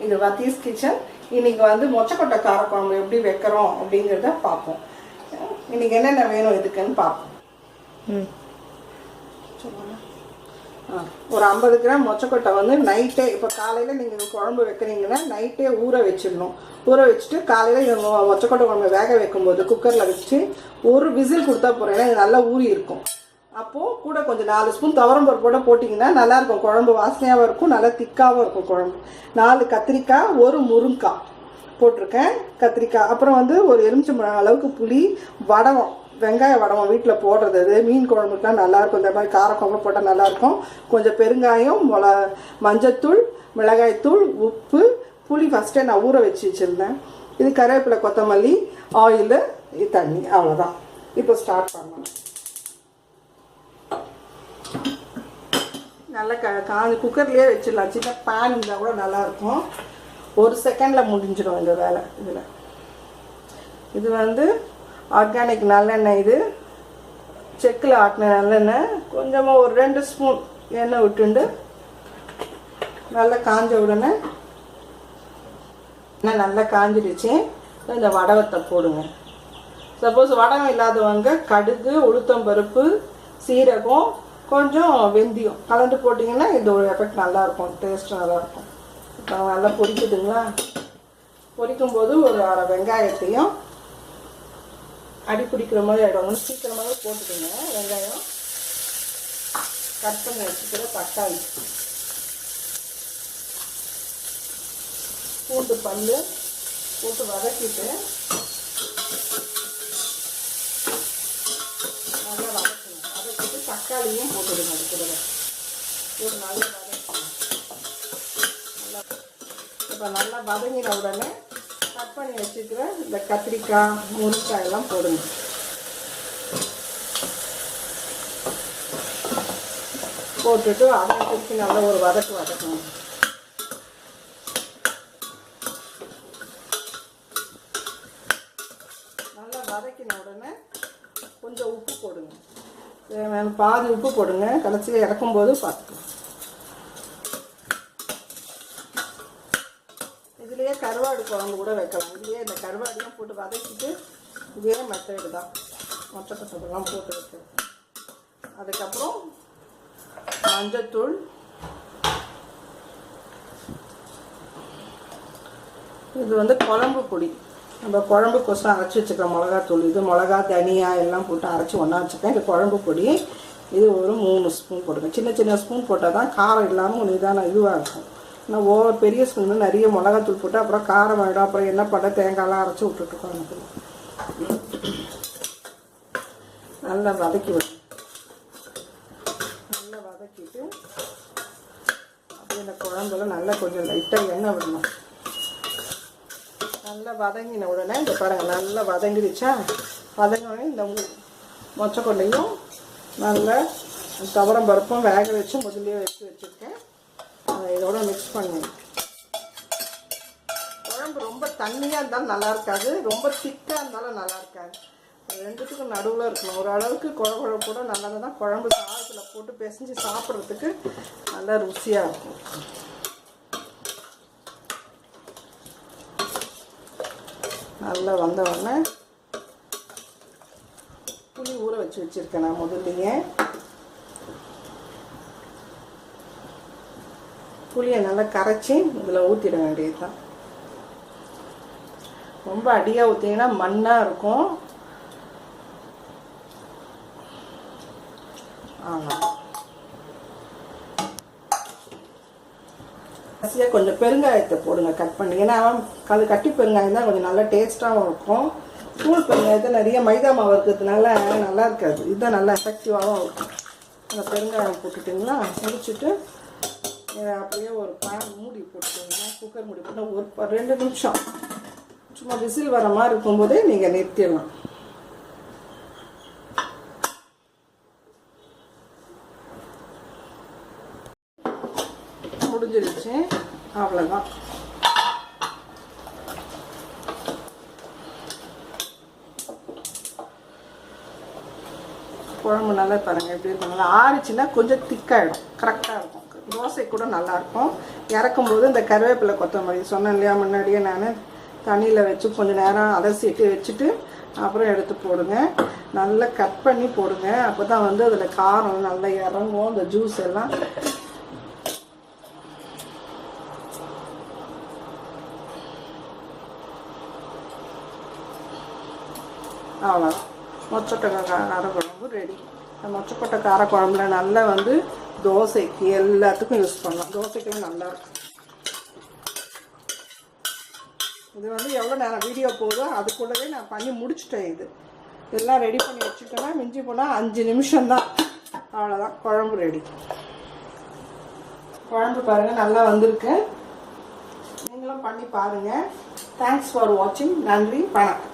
இது வத்தீஸ் கிச்சன் இன்னைக்கு வந்து மொச்சக்கொட்டை காரக்குழம்பு எப்படி வைக்கிறோம் அப்படிங்கிறத பார்ப்போம். இன்னைக்கு என்னென்ன வேணும் இதுக்குன்னு பார்ப்போம். ம். ஒரு ஐம்பது கிராம் மொச்சக்கொட்டை வந்து நைட்டே இப்போ காலையில் நீங்கள் குழம்பு வைக்கிறீங்கன்னா நைட்டே ஊற வச்சிடணும். ஊற வச்சுட்டு காலையில் மொ- மொச்சக்கொட்டை குழம்பு வேக வைக்கும்போது குக்கரில் வச்சு ஒரு விசில் கொடுத்தா போகிறேன் நல்லா ஊறி இருக்கும். அப்போது கூட கொஞ்சம் நாலு ஸ்பூன் துவரம் பருப்போட போட்டிங்கன்னா நல்லாயிருக்கும். குழம்பு வாசனையாகவும் இருக்கும் நல்லா திக்காகவும் இருக்கும் குழம்பு. நாலு கத்திரிக்காய் ஒரு முருங்காய் போட்டிருக்கேன். கத்திரிக்காய். அப்புறம் வந்து ஒரு எலுமிச்சம்பழம் அளவுக்கு புளி வடகம் வெங்காய வடகம் வீட்டில் போடுறது. அது மீன் குழம்புக்குலாம் நல்லாயிருக்கும். இந்த மாதிரி காரக்குழம்பு போட்டால் நல்லாயிருக்கும். கொஞ்சம் பெருங்காயம் மொள மஞ்சத்தூள் மிளகாய்த்தூள் உப்பு புளி ஃபஸ்ட்டே நான் ஊற வச்சு வச்சுருந்தேன். இது கருவேப்பிலை கொத்தமல்லி ஆயிலு இது தண்ணி. அவ்வளோதான் இப்போ ஸ்டார்ட் பண்ணணும் நல்லா க காஞ்சி குக்கர்லேயே வச்சிடலாம். சின்ன பேன் இருந்தால் கூட நல்லாயிருக்கும். ஒரு செகண்டில் முடிஞ்சிடும் இந்த வேலை இதில். இது வந்து ஆர்கானிக் நல்லெண்ணெய் இது. செக்கில் ஆட்டின நல்லெண்ணெய். கொஞ்சமாக ஒரு ரெண்டு ஸ்பூன் எண்ணெய் விட்டுண்டு நல்லா காஞ்ச உடனே எண்ணெய் நல்லா காஞ்சிடுச்சு இந்த வடவத்தை போடுங்க. சப்போஸ் வடகம் இல்லாதவங்க கடுகு உளுத்தம்பருப்பு சீரகம் கொஞ்சம் வெந்தயம் கலந்து போட்டிங்கன்னா இந்த ஒரு எஃபெக்ட் நல்லாயிருக்கும் டேஸ்ட் நல்லாயிருக்கும். இப்போ நல்லா பொரிக்குதுங்களா? பொரிக்கும் போது ஒரு அரை வெங்காயத்தையும் அடி பிடிக்கிற மாதிரி ஆகிடும் சீக்கிரமாகவே போட்டுக்கோங்க வெங்காயம் கட் பண்ணி வச்சுக்கிற தக்காளி. பூண்டு பல் போட்டு வதக்கிட்டு நல்லா வதக்கணும் வதக்கிட்டு தக்காளியும் போட்டுடுங்க அது கூட போட்டு நல்லா வதக்கணும் நல்லா இப்போ நல்லா வதங்கின உடனே கட் பண்ணி வச்சுக்கிற இந்த கத்திரிக்காய் முருங்காய் எல்லாம் போடுங்க. போட்டுட்டு அதை திருப்பி நல்லா ஒரு வதக்கு வதக்கணும். நல்லா வதக்கின உடனே கொஞ்சம் உப்பு போடுங்க. பாதி உப்பு போடுங்க. கடைசியில் இறக்கும்போது பார்த்துக்கலாம் இதுலேயே கருவாடு குழம்பு கூட வைக்கலாம். இதுலேயே இந்த கருவாடியும் போட்டு வதக்கிட்டு இதே மெத்தடு தான். மொச்சக்கொட்டெல்லாம் போட்டு வைக்கிறது அதுக்கப்புறம் மஞ்சத்தூள் இது வந்து குழம்பு பொடி. நம்ம குழம்பு கொசம் அரைச்சி வச்சுக்கிறோம் மிளகாத்தூள். இது மிளகா தனியா எல்லாம் போட்டு அரைச்சி ஒன்றா வச்சுருக்கேன் இது குழம்பு பொடி இது ஒரு மூணு ஸ்பூன் போடுங்க சின்ன சின்ன ஸ்பூன் போட்டால் தான் காரம் இல்லாமல் நிதானம் இதுவாக இருக்கும். நான் ஓவர் பெரிய ஸ்பூன் நிறைய மிளகாத்தூள் போட்டு அப்புறம் காரம் ஆகிடும் அப்புறம் என்ன பண்ண தேங்காயெலாம் அரைச்சி விட்டுட்டுருக்கோம் எனக்கு நல்லா வதக்கி விடும் நல்லா வதக்கிட்டு அப்படியே இந்த குழம்புல நல்லா கொஞ்சம் லைட்டாக எண்ணெய் விடணும். நல்லா வதங்கின உடனே இந்த பாருங்க நல்லா வதங்கிடுச்சா? வதங்கினோடனே இந்த மொச்சக்கொண்டையும் நல்லா துவரம் பருப்பும் வேக வச்சு முதலே வச்சு வச்சுருக்கேன் இதோட மிக்ஸ் பண்ணி குழம்பு ரொம்ப தண்ணியாக இருந்தாலும் நல்லா இருக்காது. ரொம்ப திக்காக இருந்தாலும் நல்லா இருக்காது. ரெண்டுத்துக்கும் நடுவில் இருக்கணும். ஓரளவுக்கு அளவுக்கு குழ குழப்போட நல்லா தான் குழம்பு சாதத்தில் போட்டு பிசைஞ்சு சாப்பிட்றதுக்கு நல்லா ருசியாக இருக்கும். நல்லா வந்த உடனே புளி ஊற வச்சு வச்சுருக்கேன் நான் முதல்லையே. புளியை நல்லா கரைச்சி இதில் ஊற்றிட வேண்டியது தான் ரொம்ப அடியாக ஊற்றிங்கன்னா மண்ணாக இருக்கும். ஆமாம் கடைசியாக கொஞ்சம் பெருங்காயத்தை போடுங்க கட் பண்ணி. ஏன்னா அது கட்டி பெருங்காயம் தான் கொஞ்சம் நல்லா டேஸ்ட்டாகவும் இருக்கும். தூள் பெருங்காயத்தை நிறைய மைதா மாவு இருக்கிறதுனால நல்லா இருக்காது. இதுதான் நல்லா எஃபெக்டிவாகவும் இருக்கும். அந்த பெருங்காயம் போட்டுட்டிங்களா? முடிச்சுட்டு அப்படியே ஒரு பேன் மூடி போட்டுக்கோங்க. குக்கர் மூடி போட்டால் ஒரு ப- ரெண்டு நிமிஷம். சும்மா விசில் வர மாதிரி இருக்கும்போதே நீங்கள் நிறுத்திடலாம். முடிஞ்சிருச்சு. அவ்வளோதான் குழம்பு நல்லா பாருங்கள் எப்படி இருக்கும் நல்லா ஆறிச்சுன்னா கொஞ்சம் திக்காகிடும் கரெக்டாக இருக்கும். தோசை கூட நல்லாயிருக்கும். இறக்கும்போது இந்த கருவேப்பிலை கொத்தமல்லி சொன்னேன் இல்லையா முன்னாடியே நான் தண்ணியில் வச்சு கொஞ்சம் நேரம் அலசிட்டு வச்சுட்டு அப்புறம் எடுத்து போடுங்க. நல்லா கட் பண்ணி போடுங்க. அப்போ தான் வந்து அதில் காரம் நல்லா இறங்கும் இந்த ஜூஸ் எல்லாம். அவ்வளோ மொச்சக்கொட்டை காரக்குழம்பு ரெடி. இந்த மொச்சக்கொட்டை காரக்குழம்புல நல்லா வந்து தோசைக்கு எல்லாத்துக்கும் யூஸ் பண்ணலாம். தோசைக்கும் நல்லாயிருக்கும் இது வந்து எவ்வளோ நேரம் வீடியோ போதோ அதுக்குள்ளவே நான் பண்ணி முடிச்சிட்டேன் இது. எல்லாம் ரெடி பண்ணி வச்சுட்டேன்னா மிஞ்சி போனால் அஞ்சு நிமிஷம்தான் அவ்வளோதான் குழம்பு ரெடி குழம்பு பாருங்கள் நல்லா வந்திருக்கு. நீங்களும் பண்ணி பாருங்கள் தேங்க்ஸ் ஃபார் வாட்சிங் நன்றி. வணக்கம்.